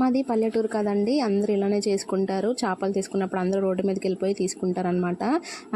మాది పల్లెటూరు కదండి. అందరూ ఇలానే చేసుకుంటారు. చేపలు తీసుకున్నప్పుడు అందరూ రోడ్డు మీదకి వెళ్ళిపోయి తీసుకుంటారు అనమాట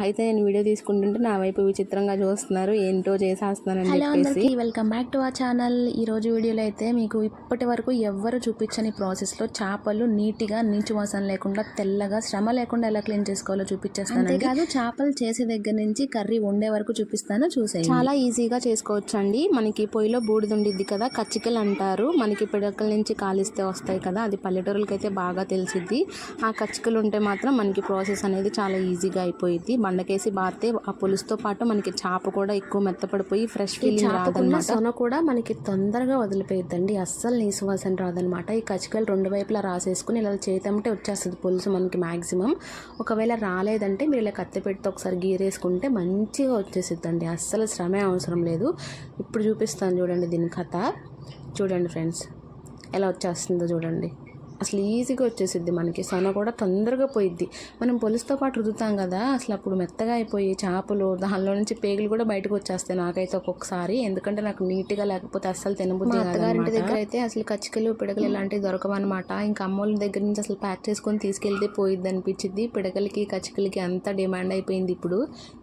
అయితే నేను వీడియో తీసుకుంటుంటే నా వైపు విచిత్రంగా చూస్తున్నారు. ఏంటో చేసేస్తున్నానని హలో చెప్పేసి. అందరికీ welcome back to our channel ఈ రోజు వీడియోలో అయితే మీకు ఇప్పటి వరకు ఎవ్వరు చూపించని ప్రాసెస్లో చేపలు నీట్గా నీచు వాసన లేకుండా తెల్లగా శ్రమ లేకుండా ఎలా క్లీన్ చేసుకోవాలో చూపించేస్తాను అంతేకాదు చేపలు చేసే దగ్గర నుంచి కర్రీ వండే వరకు చూపిస్తాను. చూసే చాలా ఈజీగా చేసుకోవచ్చు అండి మనకి పొయ్యిలో బూడిద ఉండిద్ది కదా కచ్చికలు అంటారు. మనకి పిడకల నుంచి కాలిస్తే వస్తాయి కదా. అది పల్లెటూరులకి అయితే బాగా తెలిసిద్ది. ఆ కచ్చికలు ఉంటే మాత్రం మనకి ప్రాసెస్ అనేది చాలా ఈజీగా అయిపోయింది బండకేసి బారితే ఆ పులుసుతో పాటు మనకి చేప కూడా ఎక్కువ మెత్తపడిపోయి ఫ్రెష్ ఫీలింగ్ రాదనమాట. సొన కూడా మనకి తొందరగా వదిలిపోయిద్దండి. అస్సలు నీసు వాసన రాదనమాట. ఈ కచ్చికలు రెండు వైపులా రాసేసుకుని ఇలా చేతంటే వచ్చేస్తుంది పులుసు మనకి మ్యాక్సిమం ఒకవేళ రాలేదంటే మీరు ఇలా కత్తి పెడితే ఒకసారి గీరేసుకుంటే మంచిగా వచ్చేసిద్దండి. అస్సలు శ్రమే అవసరం లేదు. ఇప్పుడు చూపిస్తాను చూడండి దీని కథ. చూడండి ఫ్రెండ్స్. ఎలా వచ్చేస్తుందో చూడండి. అసలు ఈజీగా వచ్చేసిద్ది మనకి. సొన కూడా తొందరగా పోయిద్ది. మనం పులుసుతో పాటు రుద్దుతాం కదా అసలు అప్పుడు మెత్తగా అయిపోయి చేపలు దానిలో నుంచి పేగులు కూడా బయటకు వచ్చేస్తాయి నాకైతే ఒక్కొక్కసారి. ఎందుకంటే నాకు నీట్గా లేకపోతే అస్సలు తినబుద్ధి అత్తగారింటి దగ్గర అయితే అసలు కచ్చికలు పిడకలు ఇలాంటివి దొరకవన్నమాట. ఇంకా అమ్మోళ్ళ దగ్గర నుంచి అసలు ప్యాక్ చేసుకొని తీసుకెళ్తే పోయిద్ది అనిపించింది పిడకలకి కచ్చికలకి అంత డిమాండ్ అయిపోయింది ఇప్పుడు.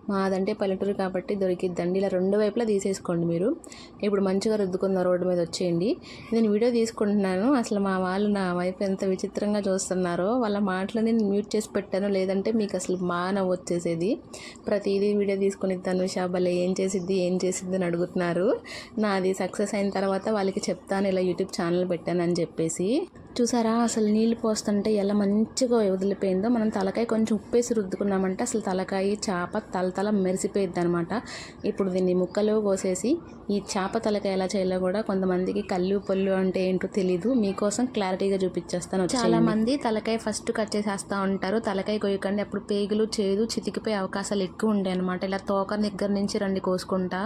మాదంటే పల్లెటూరు కాబట్టి దొరికిద్దండి. ఇలా రెండు వైపులా తీసేసుకోండి మీరు. ఇప్పుడు మంచిగా రుద్దుకున్న రోడ్డు మీద వచ్చేయండి. నేను వీడియో తీసుకుంటున్నాను. అసలు మా వాళ్ళు నా వైపు ఎంత విచిత్రంగా చూస్తున్నారో వాళ్ళ మాటలు నేను మ్యూట్ చేసి పెట్టాను. లేదంటే మీకు అసలు మానవ వచ్చేసేది. ప్రతిదీ వీడియో తీసుకుని ఇద్దాను భలే ఏం చేసిద్ది ఏం చేసిద్ది అని అడుగుతున్నారు. నాది సక్సెస్ అయిన తర్వాత వాళ్ళకి చెప్తాను. ఇలా యూట్యూబ్ ఛానల్ పెట్టానని చెప్పేసి. చూసారా? అసలు నీళ్ళు పోస్తుంటే ఎలా మంచిగా వదిలిపోయిందో. మనం తలకాయ కొంచెం ఉప్పేసి రుద్దుకున్నామంటే అసలు తలకాయ చేప తలతల మెరిసిపోయిద్ది అనమాట ఇప్పుడు దీన్ని ముక్కలు కోసేసి ఈ చేప తలకాయ ఎలా చేయాలో కూడా కొంతమందికి కళ్ళు పళ్ళు అంటే ఏంటో తెలీదు. మీకోసం క్లారిటీగా చూపించేస్తాను. చాలా మంది తలకాయ ఫస్ట్ కట్ చేసేస్తూ ఉంటారు. తలకాయ కొయ్యకండి. అప్పుడు పేగులు చేదు చితికిపోయే అవకాశాలు ఎక్కువ ఉంటాయి అనమాట ఇలా తోక దగ్గర నుంచి రండి కోసుకుంటా.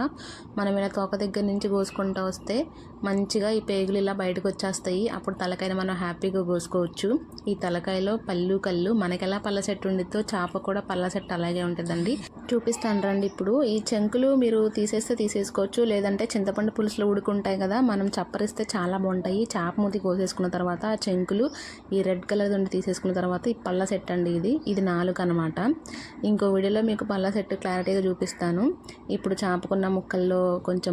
మనం ఇలా తోక దగ్గర నుంచి కోసుకుంటా వస్తే మంచిగా ఈ పేగులు ఇలా బయటకు వచ్చేస్తాయి. అప్పుడు తలకాయని మనం హ్యాపీగా కోసుకోవచ్చు. ఈ తలకాయలో పళ్ళు కళ్ళు మనకెలా పళ్ళ సెట్ ఉండిద్దో చేప కూడా పళ్ళ సెట్ అలాగే ఉంటుందండి. చూపిస్తాను రండి ఇప్పుడు. ఈ చెంకులు మీరు తీసేస్తే తీసేసుకోవచ్చు. లేదంటే చింతపండు పులుసులు ఉడుకుంటాయి కదా మనం చప్పరిస్తే చాలా బాగుంటాయి. చేప మూతి కోసేసుకున్న తర్వాత ఆ చెంకులు ఈ రెడ్ కలర్ ఉండి తీసేసుకున్న తర్వాత ఈ పళ్ళ సెట్ అండి ఇది. ఇది నాలుగు అనమాట ఇంకో వీడియోలో మీకు పళ్ళ సెట్ క్లారిటీగా చూపిస్తాను. ఇప్పుడు చేపకున్న ముక్కల్లో కొంచెం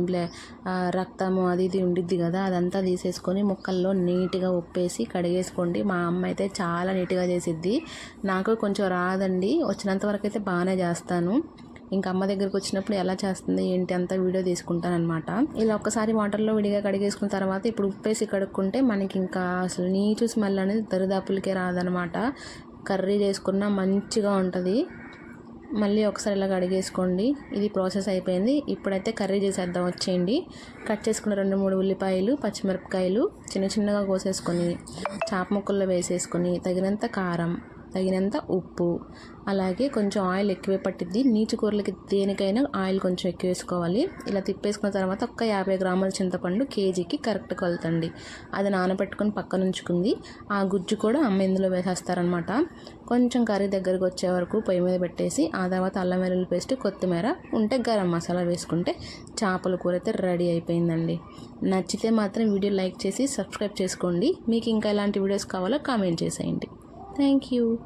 రక్తము అది ఇది ఉండిద్ది కదా అదంతా తీసేసుకొని ముక్కల్లో నీట్గా ఉప్పేసి కడిగేసుకోండి. మా అమ్మ అయితే చాలా నీట్గా చేసిద్ది. నాకు కొంచెం రాదండి. వచ్చినంత వరకు అయితే బాగానే చేస్తాను. ఇంకా అమ్మ దగ్గరికి వచ్చినప్పుడు ఎలా చేస్తుంది ఏంటి అంతా వీడియో తీసుకుంటానమాట ఇలా ఒక్కసారి వాటర్లో విడిగా కడిగేసుకున్న తర్వాత ఇప్పుడు ఉప్పేసి కడుక్కుంటే మనకి ఇంకా అసలు నీచు స్మెల్ అనేది దరిదాపులకే రాదనమాట కర్రీ చేసుకున్న మంచిగా ఉంటుంది. మళ్ళీ ఒకసారి ఇలా కడిగేసుకోండి ఇది ప్రాసెస్ అయిపోయింది. ఇప్పుడైతే కర్రీ చేసేద్దాం. వచ్చేయండి. కట్ చేసుకున్న రెండు మూడు ఉల్లిపాయలు పచ్చిమిరపకాయలు చిన్న చిన్నగా కోసేసుకొని చాప ముక్కల్లో వేసేసుకొని తగినంత కారం తగినంత ఉప్పు. అలాగే కొంచెం ఆయిల్ ఎక్కువే పట్టిద్ది. నీచు కూరలకి దేనికైనా ఆయిల్ కొంచెం ఎక్కువ వేసుకోవాలి. ఇలా తిప్పేసుకున్న తర్వాత ఒక్క యాభై గ్రాముల చింతపండు కేజీకి కరెక్ట్ కలుతండి. అది నానబెట్టుకొని పక్కన ఉంచుకుంది. ఆ గుజ్జు కూడా అమ్మ ఇందులో వేసేస్తారనమాట కొంచెం కర్రీ దగ్గరకు వచ్చే వరకు పొయ్యి మీద పెట్టేసి ఆ తర్వాత అల్లం వెల్లుల్లి పేస్ట్ కొత్తిమీర ఉంటే గరం మసాలా వేసుకుంటే చేపల కూర అయితే రెడీ అయిపోయిందండి. నచ్చితే మాత్రం వీడియో లైక్ చేసి సబ్స్క్రైబ్ చేసుకోండి. మీకు ఇంకా ఎలాంటి వీడియోస్ కావాలో కామెంట్ చేసేయండి. Thank you.